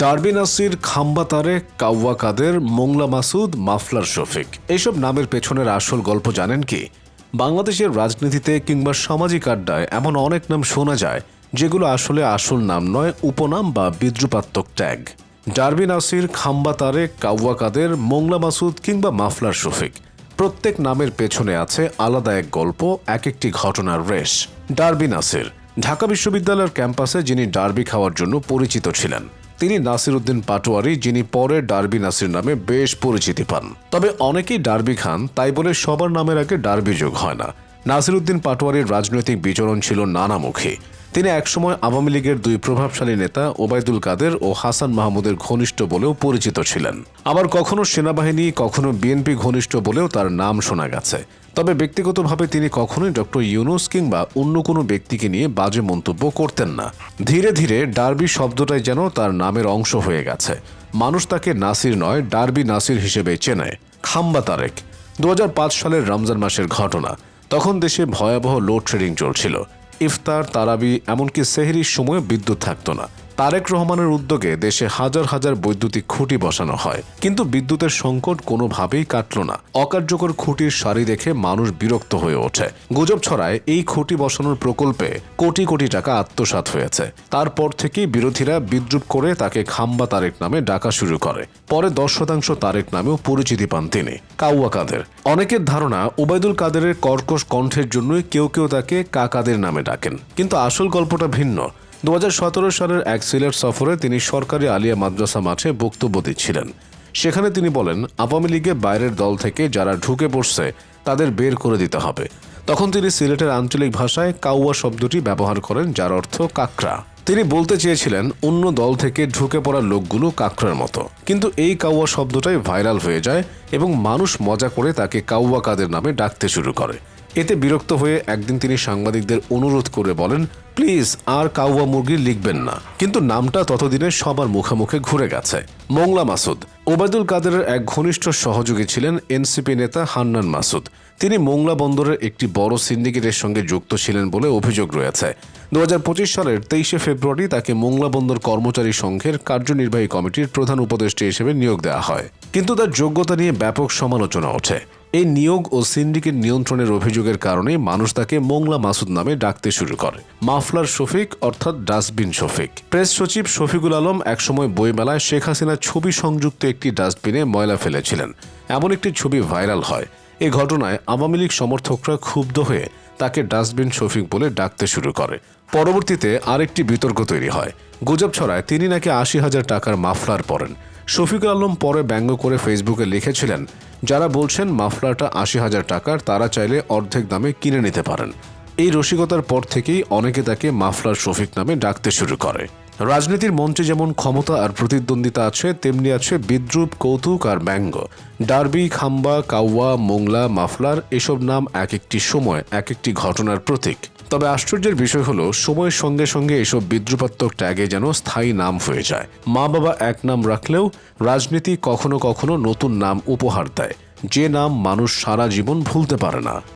Derby Nasir Khamba Tarek Kauwa Kader, Mongla Masud, muffler Shafiq. এইসব নামের পেছনের আসল গল্প জানেন কি? বাংলাদেশের রাজনীতিতে কিংবা সামাজিক আড্ডায় এমন অনেক নাম শোনা যায়, যেগুলো আসলে আসল নাম নয়, উপনাম বা বিদ্রুপাত্মক ট্যাগ। ডারবি নাসির, খাম্বা তারেক কাউয়া কাদের, মোংলা মাসুদ কিংবা মাফলার শফিক। প্রত্যেক নামের পেছনে আছে আলাদা এক গল্প এক একটি ঘটনার রেশ। ডারবি নাসির, ঢাকা বিশ্ববিদ্যালয়ের ক্যাম্পাসে যিনি ডার্বি খাওয়ার জন্য পরিচিত ছিলেন। তিনি নাসির উদ্দিন পাটোয়ারি, যিনি পরে ডার্বি নাসির নামে বেশ পরিচিতি পান। তবে অনেকেই ডার্বি খান, তাই বলে সবার নামের আগে ডার্বি যোগ হয় না। নাসির উদ্দিন পাটোয়ারির রাজনৈতিক বিচরণ ছিল নানামুখী। তিনি একসময় আওয়ামী লীগের দুই প্রভাবশালী নেতা ওবায়দুল কাদের ও হাসান মাহমুদের ঘনিষ্ঠ বলেও পরিচিত ছিলেন। আবার কখনো সেনাবাহিনী, কখনো বিএনপি ঘনিষ্ঠ বলেও তার নাম শোনা গেছে। তবে ব্যক্তিগতভাবে তিনি কখনোই ডক্টর ইউনুস কিংবা অন্য কোনো ব্যক্তিকে নিয়ে বাজে মন্তব্য করতেন না। ধীরে ধীরে ডার্বি শব্দটাই যেন তার নামের অংশ হয়ে গেছে। মানুষ তাকে নাসির নয়, ডার্বি নাসির হিসেবে চেনে। খাম্বা তারেক। দু হাজার পাঁচ সালের রমজান মাসের ঘটনা। তখন দেশে ভয়াবহ লোডশেডিং চলছিল। ইফতার, তারাবি, এমনকি সেহরির সময় বিদ্যুৎ থাকতো না। তারেক রহমানের উদ্যোগে দেশে হাজার হাজার বৈদ্যুতিক খুঁটি বসানো হয়। কিন্তু বিদ্যুতের সংকট কোনোভাবেই কাটল না। অকার্যকর খুঁটির সারি দেখে মানুষ বিরক্ত হয়ে ওঠে। গুজব ছড়ায় এই খুঁটি বসানোর প্রকল্পে কোটি কোটি টাকা আত্মসাৎ হয়েছে। তারপর থেকেই বিরোধীরা বিদ্রুপ করে তাকে খাম্বা তারেক নামে ডাকা শুরু করে। পরে দশ শতাংশ তারেক নামেও পরিচিতি পান তিনি, কাউয়া কাদের। অনেকের ধারণা, ওবায়দুল কাদেরের কর্কশ কণ্ঠের জন্যই কেউ কেউ তাকে কাকাদের নামে ডাকেন। কিন্তু আসল গল্পটা ভিন্ন। দু হাজার সতেরো সালের এক সিলেট সফরে তিনি সরকারি আলিয়া মাদ্রাসা মাঠে বক্তব্য দিচ্ছিলেন। সেখানে তিনি বলেন, আওয়ামী লীগে বাইরের দল থেকে যারা ঢুকে পড়ছে, তাদের বের করে দিতে হবে। তখন তিনি সিলেটের আঞ্চলিক ভাষায় কাউয়া শব্দটি ব্যবহার করেন, যার অর্থ কাকরা তিনি বলতে চেয়েছিলেন, অন্য দল থেকে ঢুকে পড়া লোকগুলো কাকরার মতো। কিন্তু এই কাউয়া শব্দটাই ভাইরাল হয়ে যায় এবং মানুষ মজা করে তাকে কাউয়া কাদের নামে ডাকতে শুরু করে। এতে বিরক্ত হয়ে একদিন তিনি সাংবাদিকদের অনুরোধ করে বলেন, প্লিজ, আর কাউয়া মুরগি লিখবেন না। কিন্তু নামটা ততদিনে সবার মুখে ঘুরে গেছে। মোংলা মাসুদ। ওবায়দুল কাদেরের এক ঘনিষ্ঠ সহযোগী ছিলেন এনসিপি নেতা হান্নান মাসুদ। তিনি মোংলা বন্দরের একটি বড় সিন্ডিকেটের সঙ্গে যুক্ত ছিলেন বলে অভিযোগ রয়েছে। দু হাজার পঁচিশ সালের তেইশে ফেব্রুয়ারি তাকে মোংলা বন্দর কর্মচারী সংঘের কার্যনির্বাহী কমিটির প্রধান উপদেষ্টা হিসেবে নিয়োগ দেওয়া হয়। কিন্তু তার যোগ্যতা নিয়ে ব্যাপক সমালোচনা ওঠে। এই নিয়োগ ও সিন্ডিকেট নিয়ন্ত্রণের অভিযোগের কারণে মানুষ তাকে মোংলা মাসুদ নামে ডাকতে শুরু করে। মাফলার শফিক অর্থাৎ ডাস্টবিন শফিক। প্রেস সচিব শফিকুল আলম একসময় বইমেলায় শেখ হাসিনার ছবি সংযুক্ত একটি ডাস্টবিনে ময়লা ফেলেছিলেন। এমন একটি ছবি ভাইরাল হয়। এ ঘটনায় আওয়ামী লীগ সমর্থকরা ক্ষুব্ধ হয়ে তাকে ডাস্টবিন শফিক বলে ডাকতে শুরু করে। পরবর্তীতে আরেকটি বিতর্ক তৈরি হয়। গুজব ছড়ায় তিনি নাকি আশি হাজার টাকার মাফলার পরেন শফিকুল আলম পরে ব্যঙ্গ করে ফেসবুকে লিখেছিলেন, যারা বলছেন মাফলারটা আশি হাজার টাকার, তারা চাইলে অর্ধেক দামে কিনে নিতে পারেন। এই রসিকতার পর থেকেই অনেকে তাকে মাফলার শফিক নামে ডাকতে শুরু করে। রাজনীতির মঞ্চে যেমন ক্ষমতা আর প্রতিদ্বন্দ্বিতা আছে, তেমনি আছে বিদ্রুপ, কৌতুক আর ব্যঙ্গ। ডার্বি, খাম্বা, কাউয়া, মোংলা, মাফলার, এসব নাম এক একটি সময়, এক একটি ঘটনার প্রতীক। তবে আশ্চর্যের বিষয় হলো, সময়ের সঙ্গে সঙ্গে এসব বিদ্রুপাত্মক ট্যাগে যেন স্থায়ী নাম হয়ে যায়। মা বাবা এক নাম রাখলেও রাজনীতি কখনো কখনো নতুন নাম উপহার দেয়। যে নাম মানুষ সারা জীবন ভুলতে পারে না।